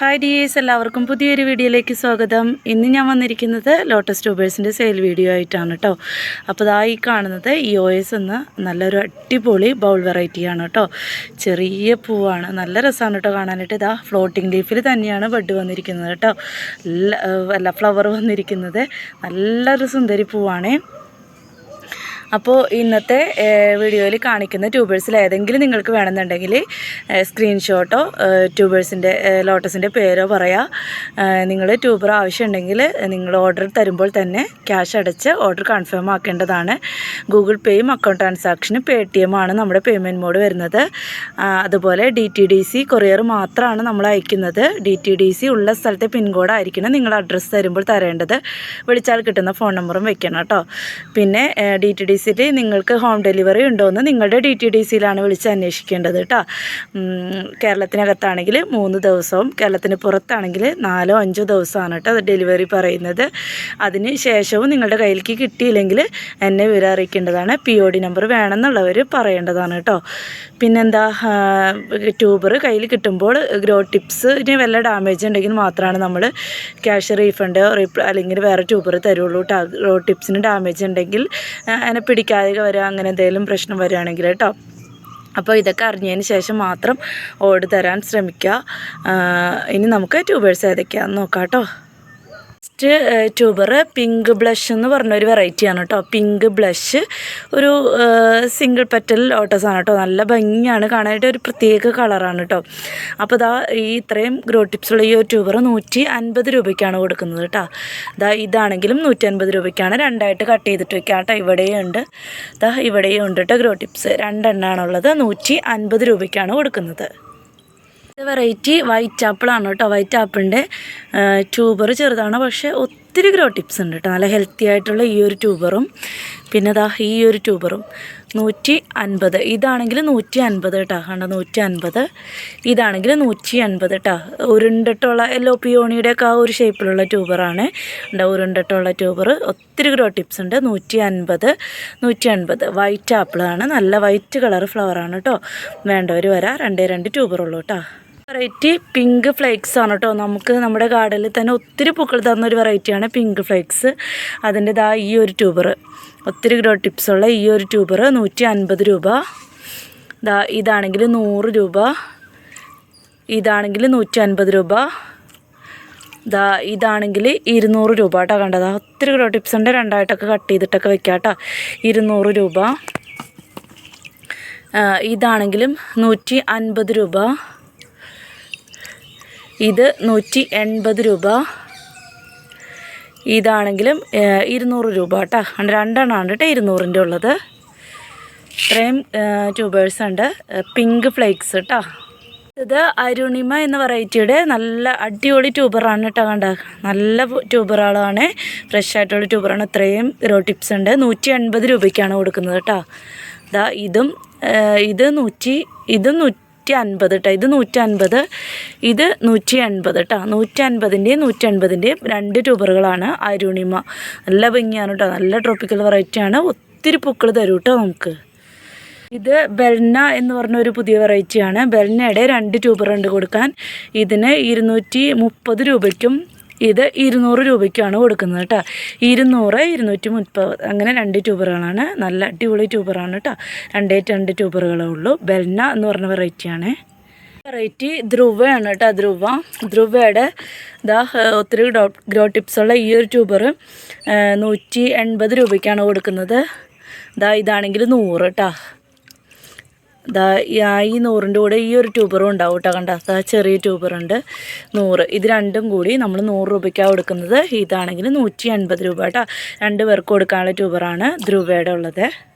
Hi dears എല്ലാവർക്കും പുതിയൊരു വീഡിയോയിലേക്ക് സ്വാഗതം. ഇന്ന് ഞാൻ വന്നിരിക്കുന്നത് ലോട്ടസ് ട്യൂബേഴ്സിന്റെ സെയിൽ വീഡിയോ ആയിട്ടാണ് കേട്ടോ അപ്പോൾ ഇതാ ഈ കാണുന്നത് ഈ ഒ എസ് എന്ന നല്ലൊരു അടിപൊളി ബൗൾ വെറൈറ്റിയാണ് കേട്ടോ ചെറിയ പൂവാണ്. നല്ല രസമാണ് കേട്ടോ കാണാനായിട്ട്. ഇതാ ഫ്ലോട്ടിംഗ് ലീഫിൽ തന്നെയാണ് ബഡ് വന്നിരിക്കുന്നത് കേട്ടോ അല്ല ഫ്ലവർ വന്നിരിക്കുന്നത്. നല്ലൊരു സുന്ദരി പൂവാണേ. അപ്പോൾ ഇന്നത്തെ വീഡിയോയിൽ കാണിക്കുന്ന ട്യൂബേഴ്സിൽ ഏതെങ്കിലും നിങ്ങൾക്ക് വേണമെന്നുണ്ടെങ്കിൽ സ്ക്രീൻഷോട്ടോ ട്യൂബേഴ്സിന്റെ ലോട്ടസിന്റെ പേരോ പറയാം. നിങ്ങൾ ട്യൂബർ ആവശ്യമുണ്ടെങ്കിൽ നിങ്ങൾ ഓർഡർ തരുമ്പോൾ തന്നെ ക്യാഷ് അടച്ച് ഓർഡർ കൺഫേം ആക്കേണ്ടതാണ്. ഗൂഗിൾ പേയും അക്കൗണ്ട് ട്രാൻസാക്ഷനും പേ ടി എം ആണ് നമ്മുടെ പേയ്മെന്റ് മോഡ് വരുന്നത്. അതുപോലെ D T D C courier മാത്രമാണ് നമ്മൾ അയക്കുന്നത്. ഡി ടി ഡി സി ഉള്ള സ്ഥലത്തെ പിൻകോഡ് ആയിരിക്കണം നിങ്ങൾ അഡ്രസ്സ് തരുമ്പോൾ തരേണ്ടത്. വിളിച്ചാൽ കിട്ടുന്ന ഫോൺ നമ്പറും വെക്കണം കേട്ടോ. പിന്നെ ഡി ടി ഡി സിയിൽ നിങ്ങൾക്ക് ഹോം ഡെലിവറി ഉണ്ടോ എന്ന് നിങ്ങളുടെ ഡി ടി ഡി സിയിലാണ് വിളിച്ച് അന്വേഷിക്കേണ്ടത് കേട്ടോ കേരളത്തിനകത്താണെങ്കിൽ മൂന്ന് ദിവസവും കേരളത്തിന് പുറത്താണെങ്കിൽ നാലോ അഞ്ചോ ദിവസമാണ് കേട്ടോ ഡെലിവറി പറയുന്നത്. അതിന് ശേഷവും നിങ്ങളുടെ കയ്യിലേക്ക് കിട്ടിയില്ലെങ്കിൽ എന്നെ വിവരം അറിയിക്കേണ്ടതാണ്. പി ഒ ഡി നമ്പർ വേണമെന്നുള്ളവർ പറയേണ്ടതാണ് കേട്ടോ പിന്നെന്താ ട്യൂബർ കയ്യിൽ കിട്ടുമ്പോൾ ഗ്രോ ടിപ്സിന് വല്ല ഡാമേജ് ഉണ്ടെങ്കിൽ മാത്രമാണ് നമ്മൾ ക്യാഷ് റീഫണ്ട് അല്ലെങ്കിൽ വേറെ ട്യൂബർ തരുള്ളൂ ഗ്രോ ടിപ്സിന് ഡാമേജ് ഉണ്ടെങ്കിൽ അതിനെ പിടിക്കാതെ വരിക അങ്ങനെ എന്തെങ്കിലും പ്രശ്നം വരികയാണെങ്കിൽ കേട്ടോ. അപ്പോൾ ഇതൊക്കെ അറിഞ്ഞതിന് ശേഷം മാത്രം ഓട് തരാൻ ശ്രമിക്കുക. ഇനി നമുക്ക് ട്യൂബേഴ്സ് ഏതൊക്കെയാണെന്ന് നോക്കാം കേട്ടോ. ഫസ്റ്റ് ട്യൂബർ പിങ്ക് ബ്ലഷ് എന്ന് പറഞ്ഞൊരു വെറൈറ്റിയാണ് കേട്ടോ പിങ്ക് ബ്ലഷ് ഒരു സിംഗിൾ പെറ്റൽ ലോട്ടസാണ് കേട്ടോ നല്ല ഭംഗിയാണ്. കാണാനായിട്ട് ഒരു പ്രത്യേക കളറാണ് കേട്ടോ അപ്പോൾ ഇതാ ഈ ഇത്രയും ഗ്രോ ടിപ്സുള്ള ഈ ഒരു ട്യൂബർ നൂറ്റി അൻപത് രൂപയ്ക്കാണ് കൊടുക്കുന്നത് കേട്ടോ ഇതാ ഇതാണെങ്കിലും നൂറ്റി അൻപത് രൂപയ്ക്കാണ്. രണ്ടായിട്ട് കട്ട് ചെയ്തിട്ട് വയ്ക്കുക കേട്ടോ ഇവിടെയും ഉണ്ട്. ഇതാ ഇവിടെയും ഉണ്ട് കേട്ടോ ഗ്രോ ടിപ്സ് രണ്ടെണ്ണമാണുള്ളത് നൂറ്റി അൻപത് രൂപയ്ക്കാണ് കൊടുക്കുന്നത്. വെറൈറ്റി വൈറ്റ് ആപ്പിളാണ് കേട്ടോ. വൈറ്റ് ആപ്പിളിന്റെ ട്യൂബർ ചെറുതാണ്. പക്ഷേ ഒത്തിരി ഗ്രോ ടിപ്സ് ഉണ്ട് കേട്ടോ. നല്ല ഹെൽത്തി ആയിട്ടുള്ള ഈ ഒരു ട്യൂബറും പിന്നെ ദാ ഈ ഒരു ട്യൂബറും നൂറ്റി അൻപത് ഇതാണെങ്കിൽ നൂറ്റി അൻപത് കേട്ടോ കണ്ട? നൂറ്റി അൻപത് ഇതാണെങ്കിൽ നൂറ്റി അൻപത് കേട്ടോ ഉരുണ്ടിട്ടുള്ള എല്ലോ പിയോണിയുടെ ഒക്കെ ആ ഒരു ഷേപ്പിലുള്ള ട്യൂബറാണ് ഉണ്ട് ഉരുണ്ടിട്ടുള്ള ട്യൂബർ ഒത്തിരി ഗ്രോ ടിപ്സ് ഉണ്ട്. നൂറ്റി അൻപത് നൂറ്റി അൻപത് വൈറ്റ് ആപ്പിളാണ് നല്ല വൈറ്റ് കളർ ഫ്ലവറാണ് കേട്ടോ വേണ്ടവർ വരാം. രണ്ടേ രണ്ട് ട്യൂബറുള്ളൂ കേട്ടോ വെറൈറ്റി പിങ്ക് ഫ്ലേക്സ് ആണ് കേട്ടോ. നമുക്ക് നമ്മുടെ ഗാർഡനിൽ തന്നെ ഒത്തിരി പൂക്കൾ തന്ന ഒരു വെറൈറ്റിയാണ് പിങ്ക് ഫ്ലേക്സ്. അതിന്റെ ദാ ഈ ഒരു ട്യൂബർ. ഒത്തിരി ഗ്രോ ടിപ്സുള്ള ഈ ഒരു ട്യൂബർ നൂറ്റി അൻപത് രൂപ. ദാ ഇതാണെങ്കിൽ നൂറ് രൂപ. ഇതാണെങ്കിൽ നൂറ്റി അൻപത് രൂപ. ദാ ഇതാണെങ്കിൽ ഇരുന്നൂറ് രൂപ കേട്ടോ കണ്ടതാ. ഒത്തിരി ഗ്രോ ടിപ്സ് ഉണ്ട്. രണ്ടായിട്ടൊക്കെ കട്ട് ചെയ്തിട്ടൊക്കെ വെക്കാം കേട്ടോ. ഇരുന്നൂറ് രൂപ. ഇതാണെങ്കിലും നൂറ്റി അൻപത് രൂപ. ഇത് നൂറ്റി എൺപത് രൂപ. ഇതാണെങ്കിലും ഇരുന്നൂറ് രൂപ കേട്ടോ. രണ്ടെണ്ണമാണ് കേട്ടോ ഇരുന്നൂറിന്റെ ഉള്ളത്. ഇത്രയും ട്യൂബേഴ്സ് ഉണ്ട്. പിങ്ക് ഫ്ലേക്സ് കേട്ടോ. ഇത് അരുണിമ എന്ന വെറൈറ്റിയുടെ നല്ല അടിപൊളി ട്യൂബറാണ് കേട്ടോ കണ്ട. നല്ല ട്യൂബറുകളാണ് ഫ്രഷ് ആയിട്ടുള്ള ട്യൂബറാണ്. ഇത്രയും ഇറോ ടിപ്സ് ഉണ്ട്. നൂറ്റി എൺപത് രൂപയ്ക്കാണ് കൊടുക്കുന്നത് കേട്ടോ. ഇതാ ഇതും ഇത് നൂറ്റി ഇത് നൂറ്റി അൻപത് കേട്ടോ ഇത് നൂറ്റി അൻപത് ഇത് നൂറ്റി അൻപത് കേട്ടോ നൂറ്റി അൻപതിന്റെയും നൂറ്റി അൻപതിന്റെയും രണ്ട് ട്യൂബറുകളാണ് അരുണിമ. നല്ല ഭംഗിയാണ് കേട്ടോ നല്ല ട്രോപ്പിക്കൽ വെറൈറ്റിയാണ് ഒത്തിരി പൂക്കൾ തരും കേട്ടോ നമുക്ക്. ഇത് ബെൽന എന്ന് പറഞ്ഞ ഒരു പുതിയ വെറൈറ്റിയാണ് ബെൽനയുടെ രണ്ട് ട്യൂബർ ഉണ്ട് കൊടുക്കാൻ. ഇതിന് ഇരുന്നൂറ്റി മുപ്പത് രൂപയ്ക്കും ഇത് ഇരുന്നൂറ് രൂപയ്ക്കാണ് കൊടുക്കുന്നത് കേട്ടോ. ഇരുന്നൂറ് ഇരുന്നൂറ്റി മുപ്പത് അങ്ങനെ രണ്ട് ട്യൂബറുകളാണ്. നല്ല അടിപൊളി ട്യൂബറാണ് കേട്ടോ. രണ്ടേ രണ്ട് ട്യൂബറുകളേ ഉള്ളൂ. ബെൽന എന്ന് പറഞ്ഞ വെറൈറ്റിയാണ് വെറൈറ്റി ധ്രുവയാണ് കേട്ടോ ധ്രുവ. ധ്രുവയുടെ ഇതാ ഒത്തിരി ഗ്രോ ഗ്രോ ടിപ്സുള്ള ഈ ഒരു ട്യൂബർ നൂറ്റി എൺപത് രൂപയ്ക്കാണ് കൊടുക്കുന്നത്. ഇതാ ഇതാണെങ്കിൽ നൂറ് കേട്ടോ. ദാ ഈ- നൂറിന്റെ കൂടെ ഈ ഒരു ട്യൂബറും ഉണ്ടാവും കേട്ടോ കണ്ട? അതാ ചെറിയ ട്യൂബറുണ്ട്. നൂറ്. ഇത് രണ്ടും കൂടി നമ്മൾ നൂറ് രൂപയ്ക്കാണ് കൊടുക്കുന്നത്. ഇതാണെങ്കിൽ നൂറ്റി അൻപത് രൂപ കേട്ടോ. രണ്ട് പേർക്ക് കൊടുക്കാനുള്ള ട്യൂബറാണ് ധ്രുവയുടെ ഉള്ളത്.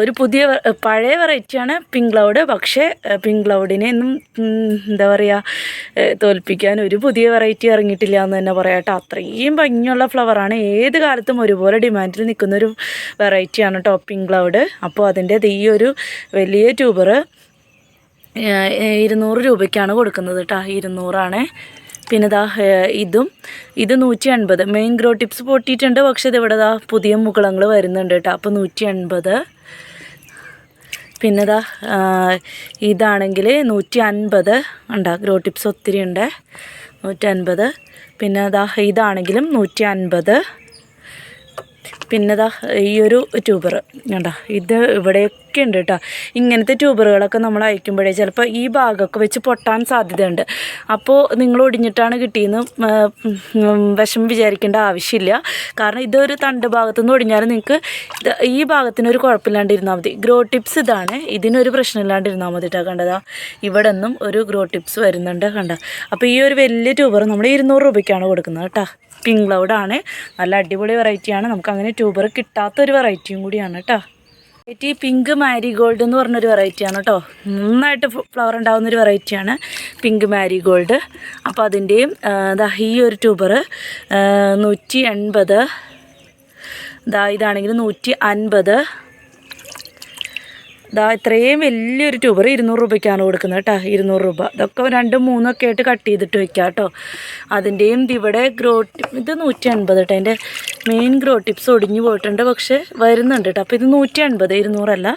ഒരു പുതിയ പഴയ വെറൈറ്റിയാണ് പിങ്ക് ക്ലൗഡ്. പക്ഷേ പിങ്ക് ക്ലൗഡിനെ ഒന്നും എന്താ പറയുക തോൽപ്പിക്കാൻ ഒരു പുതിയ വെറൈറ്റി ഇറങ്ങിയിട്ടില്ല എന്ന് തന്നെ പറയാം കേട്ടോ. അത്രയും ഭംഗിയുള്ള ഫ്ലവറാണ് ഏത് കാലത്തും ഒരുപോലെ ഡിമാൻഡിൽ നിൽക്കുന്ന ഒരു വെറൈറ്റിയാണ് കേട്ടോ പിങ്ക് ക്ലൗഡ്. അപ്പോൾ അതിന്റെ ഈ ഒരു വലിയ ട്യൂബർ ഇരുന്നൂറ് രൂപയ്ക്കാണ് കൊടുക്കുന്നത് കേട്ടോ. ഇരുന്നൂറാണ്. പിന്നെ ദാ ഇതും. ഇത് നൂറ്റി അൻപത് മെയിൻ ഗ്രോ ടിപ്സ് പൊട്ടിയിട്ടുണ്ട്. പക്ഷേ ഇതിവിടെ ദാ പുതിയ മുകളങ്ങൾ വരുന്നുണ്ട് കേട്ടോ. അപ്പോൾ നൂറ്റി അൻപത് പിന്നെ ദാ ഇതാണെങ്കിൽ നൂറ്റി അൻപത് ഉണ്ടാ ഗ്രോ ടിപ്സ് ഒത്തിരി ഉണ്ട് നൂറ്റി അൻപത് പിന്നെ ദാ ഇതാണെങ്കിലും നൂറ്റി അൻപത് പിന്നെ ദാ ഈ ഒരു ട്യൂബർ. കണ്ട? ഇത് ഇവിടെയൊക്കെ ഉണ്ട് കേട്ടോ ഇങ്ങനത്തെ ട്യൂബറുകളൊക്കെ നമ്മൾ അയക്കുമ്പോഴേ ചിലപ്പോൾ ഈ ഭാഗമൊക്കെ വെച്ച് പൊട്ടാൻ സാധ്യതയുണ്ട്. അപ്പോൾ നിങ്ങൾ ഒടിഞ്ഞിട്ടാണ് കിട്ടിയെന്ന് വിഷമം വിചാരിക്കേണ്ട ആവശ്യമില്ല. കാരണം ഇതൊരു തണ്ട് ഭാഗത്തു നിന്ന് ഒടിഞ്ഞാലും നിങ്ങൾക്ക് ഈ ഭാഗത്തിനൊരു കുഴപ്പമില്ലാണ്ടിരുന്നാൽ മതി. ഗ്രോ ടിപ്സ് ഇതാണ്. ഇതിനൊരു പ്രശ്നമില്ലാണ്ടിരുന്നാൽ മതി കേട്ടോ കണ്ടതാ. ഇവിടെ നിന്നും ഒരു ഗ്രോ ടിപ്സ് വരുന്നുണ്ട് കണ്ട? അപ്പോൾ ഈ ഒരു വലിയ ട്യൂബർ നമ്മൾ ഇരുന്നൂറ് രൂപയ്ക്കാണ് കൊടുക്കുന്നത് കേട്ടോ പിങ്ക് ക്ലൗഡാണ്. നല്ല അടിപൊളി വെറൈറ്റിയാണ്. നമുക്ക് അങ്ങനെ ട്യൂബർ കിട്ടാത്തൊരു വെറൈറ്റിയും കൂടിയാണ് കേട്ടോ വെറൈറ്റി പിങ്ക് മാരിഗോൾഡ് എന്ന് പറഞ്ഞൊരു വെറൈറ്റിയാണ് കേട്ടോ നന്നായിട്ട് ഫ്ലവർ ഉണ്ടാകുന്നൊരു വെറൈറ്റിയാണ് പിങ്ക് മാരിഗോൾഡ് അപ്പോൾ അതിന്റെയും ഈ ഒരു ട്യൂബർ നൂറ്റി എൺപത്. ഇതാ ഇതാണെങ്കിൽ നൂറ്റി അൻപത്. ദാ ഇത്രയും വലിയൊരു ട്യൂബർ ഇരുന്നൂറ് രൂപയ്ക്കാണ് കൊടുക്കുന്നത് കേട്ടോ ഇരുന്നൂറ് രൂപ. ഇതൊക്കെ രണ്ടും മൂന്നൊക്കെ ആയിട്ട് കട്ട് ചെയ്തിട്ട് വയ്ക്കുക കേട്ടോ. അതിന്റെയും ഇവിടെ ഗ്രോ ഇത് നൂറ്റി അൻപത് കേട്ടോ അതിന്റെ മെയിൻ ഗ്രോ ടിപ്സ് ഒടിഞ്ഞു പോയിട്ടുണ്ട് പക്ഷേ വരുന്നുണ്ട് കേട്ടോ അപ്പോൾ ഇത് നൂറ്റി അൻപത് ഇരുന്നൂറല്ല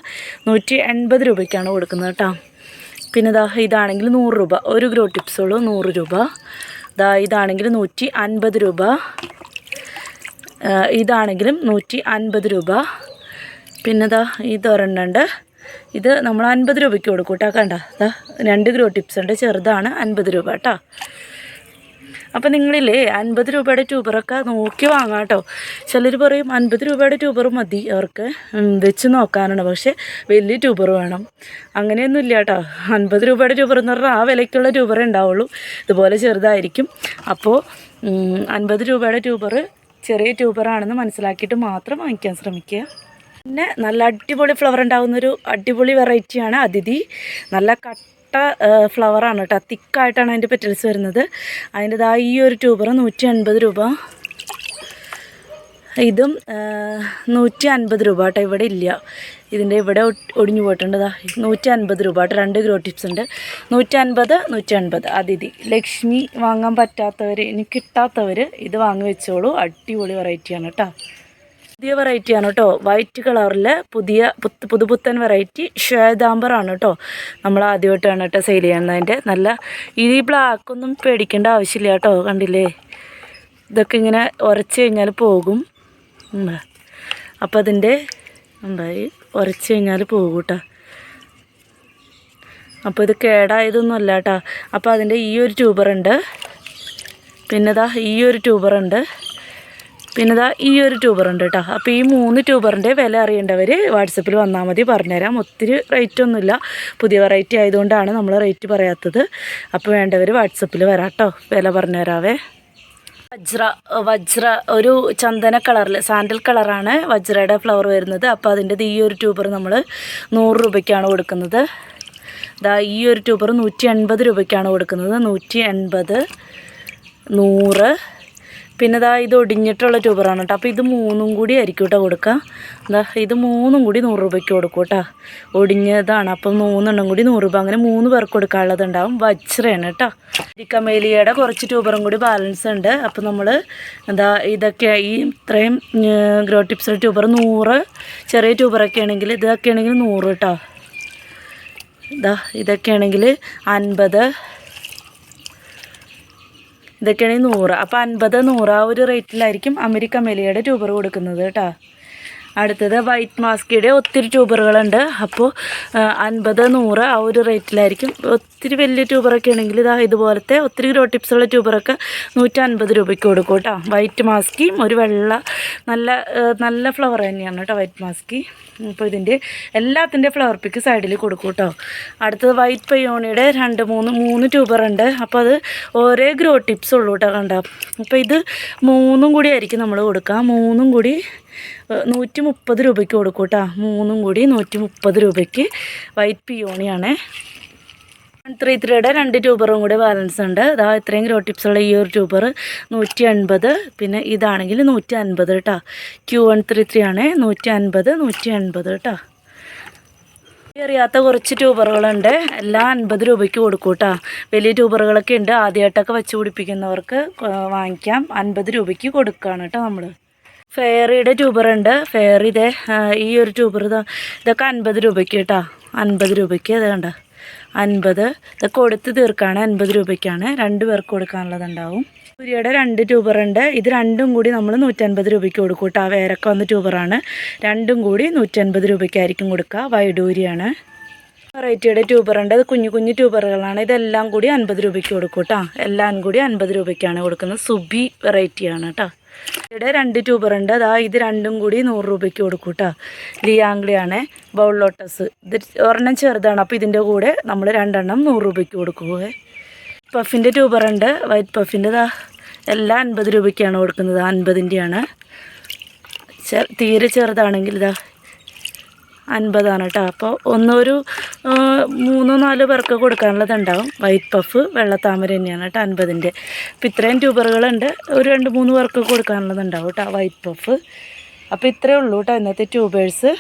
നൂറ്റി എൺപത് രൂപയ്ക്കാണ് കൊടുക്കുന്നത് കേട്ടോ. പിന്നെ ഇതാ ഇതാണെങ്കിൽ നൂറ് രൂപ ഒരു ഗ്രോ ടിപ്സുള്ളൂ നൂറ് രൂപ. ഇതാ ഇതാണെങ്കിൽ നൂറ്റി അൻപത് രൂപ ഇതാണെങ്കിലും നൂറ്റി അൻപത് രൂപ. പിന്നെ ദാ ഇതൊരെണ്ണുണ്ട്. ഇത് നമ്മൾ അൻപത് രൂപയ്ക്ക് കൊടുക്കും കേട്ടോ. കണ്ട രണ്ട് ഗ്രോ ടിപ്സ് ഉണ്ട്. ചെറുതാണ് അൻപത് രൂപ കേട്ടോ. അപ്പം നിങ്ങളില്ലേ അൻപത് രൂപയുടെ ട്യൂബറൊക്കെ നോക്കി വാങ്ങാം കേട്ടോ. ചിലർ പറയും അൻപത് രൂപയുടെ ട്യൂബർ മതി അവർക്ക്. വെച്ച് നോക്കാനാണ്. പക്ഷേ വലിയ ട്യൂബർ വേണം. അങ്ങനെയൊന്നും ഇല്ല കേട്ടോ. അൻപത് രൂപയുടെ ട്യൂബർ എന്ന് പറഞ്ഞാൽ ആ വിലയ്ക്കുള്ള ട്യൂബറേ ഉണ്ടാവുള്ളൂ. ഇതുപോലെ ചെറുതായിരിക്കും. അപ്പോൾ അൻപത് രൂപയുടെ ട്യൂബർ ചെറിയ ട്യൂബറാണെന്ന് മനസ്സിലാക്കിയിട്ട് മാത്രം വാങ്ങിക്കാൻ ശ്രമിക്കുക. പിന്നെ നല്ല അടിപൊളി ഫ്ലവർ ഉണ്ടാകുന്ന ഒരു അടിപൊളി വെറൈറ്റിയാണ് അതിഥി. നല്ല കട്ട ഫ്ലവറാണ് കേട്ടോ. തിക്കായിട്ടാണ് അതിന്റെ പെറ്റൽസ് വരുന്നത്. അതിന്റെതാ ഈ ഒരു ട്യൂബർ നൂറ്റി അൻപത് രൂപ. ഇതും നൂറ്റി അൻപത് രൂപ കേട്ടോ ഇവിടെ ഇല്ല. ഇതിന്റെ ഇവിടെ ഒടിഞ്ഞു പോയിട്ടുണ്ടതാ നൂറ്റി അൻപത് രൂപ കേട്ടോ. രണ്ട് ഗ്രോ ടിപ്സ് ഉണ്ട്. നൂറ്റി അൻപത് നൂറ്റി അൻപത് അതിഥി. ലക്ഷ്മി വാങ്ങാൻ പറ്റാത്തവർ ഇനി കിട്ടാത്തവർ ഇത് വാങ്ങി വെച്ചോളൂ. അടിപൊളി വെറൈറ്റിയാണ് കേട്ടോ. പുതിയ വെറൈറ്റി ആണ് കേട്ടോ. വൈറ്റ് കളറിലെ പുതിയ പുത്ത് പുതുപുത്തൻ വെറൈറ്റി ശ്വേതാംബർ ആണ് കേട്ടോ. നമ്മൾ ആദ്യമായിട്ടാണ് കേട്ടോ സെയിൽ ചെയ്യുന്നതിന്റെ. നല്ല ഈ ബ്ലാക്കൊന്നും പേടിക്കേണ്ട ആവശ്യമില്ല കേട്ടോ. കണ്ടില്ലേ? ഇതൊക്കെ ഇങ്ങനെ ഉരച്ച് കഴിഞ്ഞാൽ പോകും. അപ്പം അതിന്റെ ഉണ്ടായി ഉരച്ച് കഴിഞ്ഞാൽ പോകും കേട്ടോ. അപ്പോൾ ഇത് കേടായതൊന്നും അല്ല കേട്ടോ. അപ്പോൾ അതിന്റെ ഈ ഒരു ട്യൂബറുണ്ട് പിന്നെ ദാ ഈ ഒരു ട്യൂബറുണ്ട് പിന്നെ ഇതാ ഈ ഒരു ട്യൂബറുണ്ട് കേട്ടോ അപ്പോൾ ഈ മൂന്ന് ട്യൂബറിന്റെ വില അറിയേണ്ടവർ വാട്സപ്പിൽ വന്നാൽ മതി പറഞ്ഞുതരാം. ഒത്തിരി റേറ്റ് ഒന്നുമില്ല. പുതിയ വെറൈറ്റി ആയതുകൊണ്ടാണ് നമ്മൾ റേറ്റ് പറയാത്തത്. അപ്പോൾ വേണ്ടവർ വാട്സപ്പിൽ വരാം കേട്ടോ വില പറഞ്ഞുതരാവേ. വജ്ര വജ്ര ഒരു ചന്ദന കളറിൽ സാൻഡൽ കളറാണ് വജ്രയുടെ ഫ്ലവർ വരുന്നത്. അപ്പോൾ അതിന്റെ ഈ ഒരു ട്യൂബർ നമ്മൾ നൂറ് രൂപയ്ക്കാണ് കൊടുക്കുന്നത്. ദാ ഈ ഒരു ട്യൂബർ നൂറ്റി എൺപത് രൂപയ്ക്കാണ് കൊടുക്കുന്നത്. നൂറ്റി എൺപത് നൂറ് പിന്നെ ഇതാ ഇത് ഒടിഞ്ഞിട്ടുള്ള ട്യൂബറാണ് കേട്ടോ അപ്പോൾ ഇത് മൂന്നും കൂടി ആയിരിക്കും കേട്ടോ കൊടുക്കുക എന്താ ഇത് മൂന്നും കൂടി നൂറ് രൂപയ്ക്ക് കൊടുക്കും കേട്ടോ ഒടിഞ്ഞതാണ്. അപ്പം മൂന്നെണ്ണം കൂടി നൂറ് രൂപ. അങ്ങനെ മൂന്ന് പേർക്ക് കൊടുക്കാനുള്ളതുണ്ടാവും വജ്രയാണ് കേട്ടോ ഇരിക്കമേലിയുടെ കുറച്ച് ട്യൂബറും കൂടി ബാലൻസ് ഉണ്ട്. അപ്പോൾ നമ്മൾ എന്താ ഇതൊക്കെ ഈ ഇത്രയും ഗ്രോ ടിപ്സ് ട്യൂബർ നൂറ് ചെറിയ ട്യൂബറൊക്കെ ആണെങ്കിൽ ഇതൊക്കെ ആണെങ്കിൽ നൂറ് കേട്ടോ ഇതാ ഇതൊക്കെയാണെങ്കിൽ അൻപത് ഇതൊക്കെയാണെങ്കിൽ നൂറ്. അപ്പോൾ അൻപത് നൂറ് ആ ഒരു റേറ്റിലായിരിക്കും അമേരിക്ക മെലിയുടെ ട്യൂബർ കൊടുക്കുന്നത് കേട്ടോ. അടുത്തത് വൈറ്റ് മാസ്കിയുടെ ഒത്തിരി ട്യൂബറുകളുണ്ട് അപ്പോൾ അൻപത് നൂറ് ആ ഒരു റേറ്റിലായിരിക്കും ഒത്തിരി വലിയ ട്യൂബറൊക്കെ ആണെങ്കിൽ ഇതാ ഇതുപോലത്തെ ഒത്തിരി ഗ്രോ ടിപ്സുള്ള ട്യൂബറൊക്കെ നൂറ്റൻപത് രൂപയ്ക്ക് കൊടുക്കും കേട്ടോ. വൈറ്റ് മാസ്കിയും ഒരു വെള്ള നല്ല നല്ല ഫ്ലവർ തന്നെയാണ് കേട്ടോ വൈറ്റ് മാസ്കി അപ്പോൾ ഇതിന്റെ എല്ലാത്തിന്റെ ഫ്ലവർ പിക്ക് സൈഡിൽ കൊടുക്കും കേട്ടോ. അടുത്തത് വൈറ്റ് പയോണിയുടെ രണ്ട് മൂന്ന് മൂന്ന് ട്യൂബറുണ്ട് അപ്പോൾ അത് ഓരോ ഗ്രോ ടിപ്സ് ഉള്ളൂ കേട്ടോ കണ്ടോ. അപ്പോൾ ഇത് മൂന്നും കൂടി ആയിരിക്കും നമ്മൾ കൊടുക്കുക. മൂന്നും കൂടി നൂറ്റി മുപ്പത് രൂപയ്ക്ക് കൊടുക്കും കേട്ടോ മൂന്നും കൂടി നൂറ്റി മുപ്പത് രൂപയ്ക്ക് വൈറ്റ് പിയോണിയാണേ. വൺ ത്രീ ത്രീയുടെ രണ്ട് ട്യൂബറും കൂടി ബാലൻസ് ഉണ്ട്. അതാ ഇത്രയും ഗ്രോ ടിപ്സുള്ള ഈ ഒരു ട്യൂബർ നൂറ്റി അൻപത് പിന്നെ ഇതാണെങ്കിൽ നൂറ്റി അൻപത് കേട്ടോ ക്യൂ വൺ ത്രീ ത്രീ ആണ് നൂറ്റി അൻപത് നൂറ്റി അൻപത് കേട്ടോ അറിയാത്ത കുറച്ച് ട്യൂബറുകളുണ്ട്. എല്ലാം അൻപത് രൂപയ്ക്ക് കൊടുക്കും കേട്ടോ വലിയ ട്യൂബറുകളൊക്കെ ഉണ്ട്. ആദ്യമായിട്ടൊക്കെ വെച്ച് പിടിപ്പിക്കുന്നവർക്ക് വാങ്ങിക്കാം. അൻപത് രൂപയ്ക്ക് കൊടുക്കുകയാണ് കേട്ടോ നമ്മൾ ഫെയറിയുടെ ട്യൂബറുണ്ട് ഫെയറി ഇതേ ഈ ഒരു ട്യൂബർ ഇതാ ഇതൊക്കെ അൻപത് രൂപയ്ക്ക് കേട്ടോ. അൻപത് രൂപയ്ക്ക് അത് കണ്ട? അൻപത്. ഇതൊക്കെ കൊടുത്ത് തീർക്കാണ്. അൻപത് രൂപയ്ക്കാണ്. രണ്ട് പേർക്ക് കൊടുക്കാനുള്ളതുണ്ടാവും. സൂര്യയുടെ രണ്ട് ട്യൂബറുണ്ട് ഇത് രണ്ടും കൂടി നമ്മൾ നൂറ്റൻപത് രൂപയ്ക്ക് കൊടുക്കും കേട്ടോ. വേരൊക്കെ വന്ന ട്യൂബറാണ് രണ്ടും കൂടി നൂറ്റൻപത് രൂപയ്ക്കായിരിക്കും കൊടുക്കുക വൈഡൂരിയാണ്. വെറൈറ്റിയുടെ ട്യൂബറുണ്ട് അത് കുഞ്ഞു കുഞ്ഞു ട്യൂബറുകളാണ് ഇതെല്ലാം കൂടി അൻപത് രൂപയ്ക്ക് കൊടുക്കും കേട്ടോ. എല്ലാം കൂടി അൻപത് രൂപയ്ക്കാണ് കൊടുക്കുന്നത്. സുബി വെറൈറ്റിയാണ് കേട്ടോ. ഇവിടെ രണ്ട് ട്യൂബർ ഉണ്ട്. അതാ ഇത് രണ്ടും കൂടി നൂറ് രൂപയ്ക്ക് കൊടുക്കും കേട്ടോ ലിയാംഗ്ലിയാണ് ബൗൾ ലോട്ടസ്. ഇത് ഒരെണ്ണം ചെറുതാണ്. അപ്പോൾ ഇതിന്റെ കൂടെ നമ്മൾ രണ്ടെണ്ണം നൂറ് രൂപയ്ക്ക് കൊടുക്കുവേ. പഫിന്റെ ട്യൂബറുണ്ട് വൈറ്റ് പഫിന്റെ ഇതാ എല്ലാം അൻപത് രൂപയ്ക്കാണ് കൊടുക്കുന്നത്. അൻപതിന്റെയാണ് തീരെ ചെറുതാണെങ്കിൽ ഇതാ അൻപതാണ് കേട്ടോ. അപ്പോൾ ഒന്നൊരു മൂന്നോ നാലോ പേർക്ക് കൊടുക്കാനുള്ളതുണ്ടാവും. വൈറ്റ് പഫ് വെള്ളത്താമര തന്നെയാണ് കേട്ടോ അൻപതിന്റെ. അപ്പോൾ ഇത്രയും ട്യൂബറുകളുണ്ട്. ഒരു രണ്ട് മൂന്ന് പേർക്ക് കൊടുക്കാനുള്ളതുണ്ടാവും കേട്ടോ വൈറ്റ് പഫ്. അപ്പോൾ ഇത്രയേ ഉള്ളൂ കേട്ടോ ഇന്നത്തെ ട്യൂബേഴ്സ്.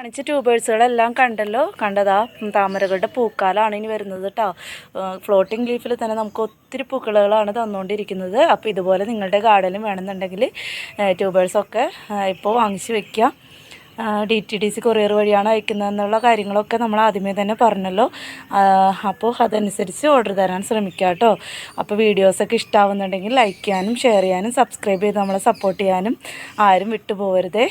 കാണിച്ച ട്യൂബേഴ്സുകളെല്ലാം കണ്ടല്ലോ. കണ്ടതാ താമരകളുടെ പൂക്കാലാണ് ഇനി വരുന്നത് കേട്ടോ. ഫ്ലോട്ടിംഗ് ലീഫിൽ തന്നെ നമുക്ക് ഒത്തിരി പൂക്കളുകളാണ് തന്നുകൊണ്ടിരിക്കുന്നത്. അപ്പോൾ ഇതുപോലെ നിങ്ങളുടെ ഗാർഡനും വേണമെന്നുണ്ടെങ്കിൽ ട്യൂബേഴ്സൊക്കെ ഇപ്പോൾ വാങ്ങിച്ച് വെക്കാം. D T D C courier വഴിയാണ് അയക്കുന്നതെന്നുള്ള കാര്യങ്ങളൊക്കെ നമ്മൾ ആദ്യമേ തന്നെ പറഞ്ഞല്ലോ. അപ്പോൾ അതനുസരിച്ച് ഓർഡർ തരാൻ ശ്രമിക്കുക കേട്ടോ അപ്പോൾ വീഡിയോസൊക്കെ ഇഷ്ടമാവുന്നുണ്ടെങ്കിൽ ലൈക്ക് ചെയ്യാനും ഷെയർ ചെയ്യാനും സബ്സ്ക്രൈബ് ചെയ്ത് നമ്മളെ സപ്പോർട്ട് ചെയ്യാനും ആരും വിട്ടുപോകരുതേ.